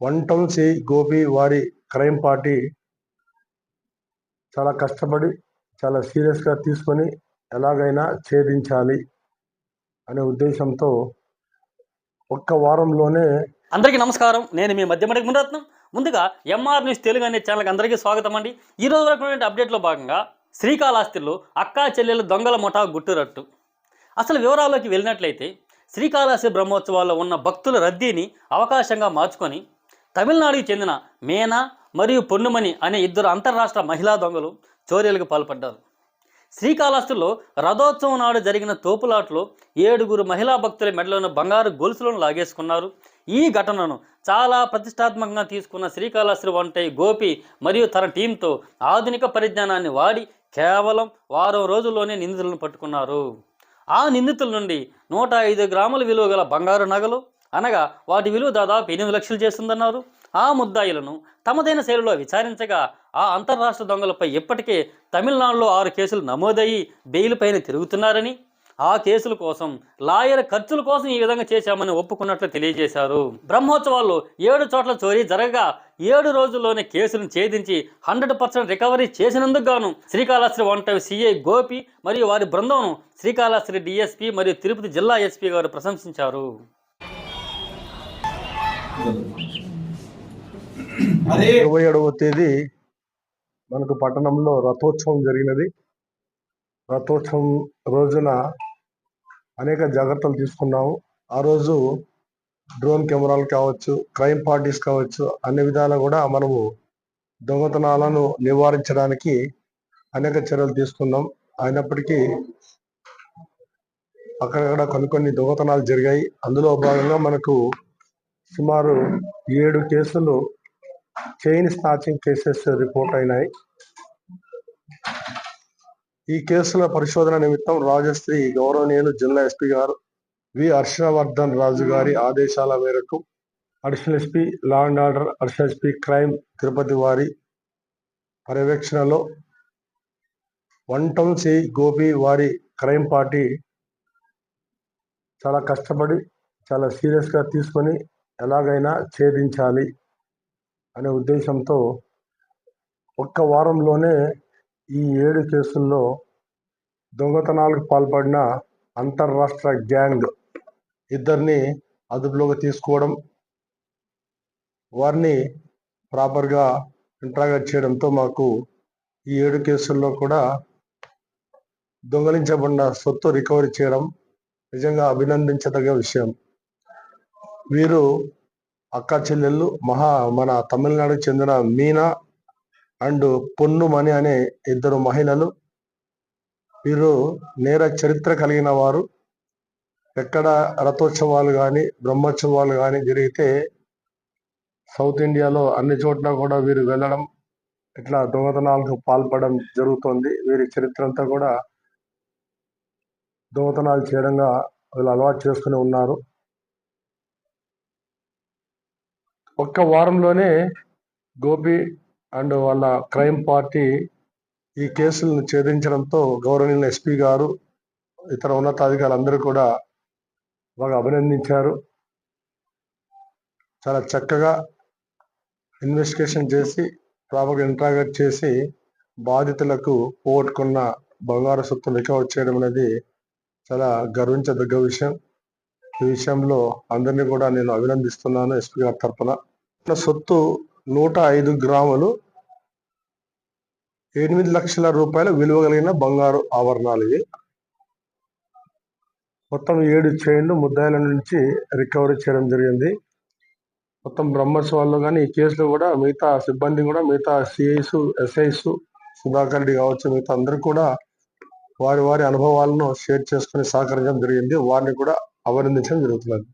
One town C Gopi వారి crime party చాలా కష్టపడి చాలా సీరియస్గా తీసుకొని ఎలాగైనా ఛేదించాలి అనే ఉద్దేశంతో ఒక్క వారంలోనే అందరికీ నమస్కారం. నేను మీ మధ్య మడికి మునరత్నం. ముందుగా ఎంఆర్ న్యూస్ తెలుగు అనే ఛానల్కి అందరికీ స్వాగతం అండి. ఈ రోజు వరకు అప్డేట్లో భాగంగా శ్రీకాళహస్తిలో అక్కా చెల్లెలు దొంగల ముఠా గుట్టురట్టు అసలు వివరాల్లోకి వెళ్ళినట్లయితే శ్రీకాళహస్తి బ్రహ్మోత్సవాల్లో ఉన్న భక్తుల రద్దీని అవకాశంగా మార్చుకొని తమిళనాడుకు చెందిన మేనా మరియు పొన్నుమణి అనే ఇద్దరు అంతర్రాష్ట్ర మహిళా దొంగలు చోర్యలకు పాల్పడ్డారు. శ్రీకాళహస్తిలో రథోత్సవం నాడు జరిగిన తోపులాట్లో ఏడుగురు మహిళా భక్తుల మెడలోని బంగారు గొలుసులను లాగేసుకున్నారు. ఈ ఘటనను చాలా ప్రతిష్టాత్మకంగా తీసుకున్న శ్రీకాళహస్తి వంటి గోపి మరియు తన టీంతో ఆధునిక పరిజ్ఞానాన్ని వాడి కేవలం వారం రోజుల్లోనే నిందితులను పట్టుకున్నారు. ఆ నిందితుల నుండి నూట ఐదు గ్రాముల విలువ గల బంగారు నగలు అనగా వాటి విలువ దాదాపు ఎనిమిది లక్షలు చేస్తుందన్నారు. ఆ ముద్దాయిలను తమదైన శైలిలో విచారించగా ఆ అంతర్రాష్ట్ర దొంగలపై ఇప్పటికే తమిళనాడులో ఆరు కేసులు నమోదయ్యి బెయిల్ పైన తిరుగుతున్నారని ఆ కేసుల కోసం లాయర్ ఖర్చుల కోసం ఈ విధంగా చేశామని ఒప్పుకున్నట్లు తెలియజేశారు. బ్రహ్మోత్సవాల్లో ఏడు చోట్ల చోరీ జరగగా ఏడు రోజుల్లోనే కేసులను ఛేదించి హండ్రెడ్ పర్సెంట్ రికవరీ చేసినందుకు గాను శ్రీకాళహస్తి వంట సిఐ గోపి మరియు వారి బృందంను శ్రీకాళహస్తి డిఎస్పి మరియు తిరుపతి జిల్లా ఎస్పీ గారు ప్రశంసించారు. ఇరవై ఏడవ తేదీ మనకు పట్టణంలో రథోత్సవం జరిగినది. రథోత్సవం రోజున అనేక జాగ్రత్తలు తీసుకున్నాము. ఆ రోజు డ్రోన్ కెమెరాలు కావచ్చు క్రైమ్ పార్టీస్ కావచ్చు అన్ని విధాలా కూడా మనము దొంగతనాలను నివారించడానికి అనేక చర్యలు తీసుకున్నాం. అయినప్పటికీ అక్కడక్కడ కొన్ని కొన్ని దొంగతనాలు జరిగాయి. అందులో భాగంగా మనకు సుమారు ఏడు కేసులు చైన్ స్నాచింగ్ కేసెస్ రిపోర్ట్ అయినాయి. ఈ కేసుల పరిశోధన నిమిత్తం రాజశ్రీ గౌరవనీయులు జిల్లా ఎస్పీ గారు వి హర్షవర్ధన్ రాజు గారి ఆదేశాల మేరకు additional SP law and order additional SP crime Tirupati వారి పర్యవేక్షణలో వన్ టౌన్ సి గోపి వారి క్రైమ్ పార్టీ చాలా కష్టపడి చాలా సీరియస్గా తీసుకొని ఎలాగైనా ఛేదించాలి అనే ఉద్దేశంతో ఒక్క వారంలోనే ఈ ఏడు కేసుల్లో దొంగతనాలకు పాల్పడిన అంతర్రాష్ట్ర గ్యాంగ్ ఇద్దరిని అదుపులోకి తీసుకోవడం వారిని ప్రాపర్గా ఇంట్రాగేట్ చేయడంతో మాకు ఈ ఏడు కేసుల్లో కూడా దొంగలించబడిన సొత్తు రికవరీ చేయడం నిజంగా అభినందించదగ్గ విషయం. వీరు అక్క చెల్లెళ్ళు మహా మన తమిళనాడుకు చెందిన మీనా అండ్ పొన్నుమణి అనే ఇద్దరు మహిళలు. వీరు నేర చరిత్ర కలిగిన వారు. ఎక్కడ రథోత్సవాలు కానీ బ్రహ్మోత్సవాలు కానీ జరిగితే సౌత్ ఇండియాలో అన్ని చోట్ల కూడా వీరు వెళ్ళడం ఇట్లా దొంగతనాలకు పాల్పడడం జరుగుతుంది. వీరి చరిత్ర అంతా కూడా దొంగతనాలు చేయడంగా వీళ్ళు అలవాటు చేసుకుని ఉన్నారు. ఒక్క వారంలోనే గోపి అండ్ వాళ్ళ క్రైమ్ పార్టీ ఈ కేసులను ఛేదించడంతో గౌరవనీయుల ఎస్పీ గారు ఇతర ఉన్నతాధికారులు అందరూ కూడా బాగా అభినందించారు. చాలా చక్కగా ఇన్వెస్టిగేషన్ చేసి ప్రాపర్గా ఇంట్రాగేట్ చేసి బాధితులకు పోగొట్టుకున్న బంగారు సొత్తు రికవర్ చేయడం అనేది చాలా గర్వించదగ్గ విషయం. ఈ విషయంలో అందరినీ కూడా నేను అభినందిస్తున్నాను ఎస్పీ గారి తరఫున సొత్తు నూట ఐదు గ్రాములు ఎనిమిది లక్షల రూపాయల విలువ కలిగిన బంగారు ఆభరణాలు ఇవి. మొత్తం ఏడు చైన్లు ముద్దాయిల నుంచి రికవరీ చేయడం జరిగింది. మొత్తం బ్రహ్మర్స్ వాళ్ళు కానీ ఈ కేసులో కూడా మిగతా సిబ్బంది కూడా మిగతా సిఐస్ ఎస్ఐస్ సుధాకర్ రెడ్డి కావచ్చు మిగతా అందరూ కూడా వారి వారి అనుభవాలను షేర్ చేసుకుని సహకరించడం జరిగింది. వారిని కూడా అభినందించడం జరుగుతున్నది.